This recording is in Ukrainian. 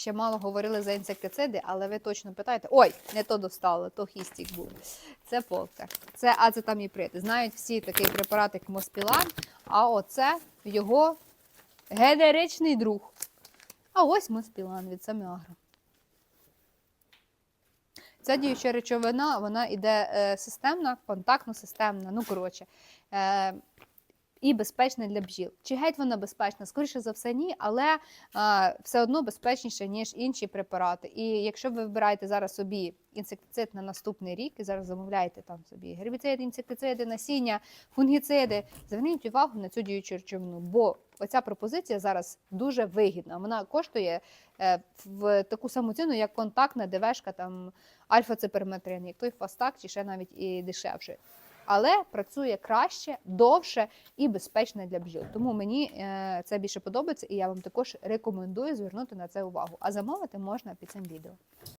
ще мало говорили за інсектициди, але ви точно питаєте: ой, не то достало, то хістік був. Це полка. Це ацетаміприд. Знають всі такий препарат, як Моспілан, а оце його генеричний друг. А ось Моспілан від Саміагро. Ця діюча речовина, вона іде е, системна, контактно-системна, ну коротше. Е, і безпечна для бджіл. Чи геть вона безпечна? Скоріше за все, ні, але а, все одно безпечніше, ніж інші препарати. І якщо ви вибираєте зараз собі інсектицид на наступний рік і зараз замовляєте там собі гербіциди, інсектициди, насіння, фунгіциди, зверніть увагу на цю діючу речовину, бо оця пропозиція зараз дуже вигідна. Вона коштує е, в таку саму ціну, як контактна ДВшка, там альфа-циперметрин, як той фастак, чи ще навіть і дешевше. Але працює краще, довше і безпечно для бджіл. Тому мені е, це більше подобається, і я вам також рекомендую звернути на це увагу. А замовити можна під цим відео.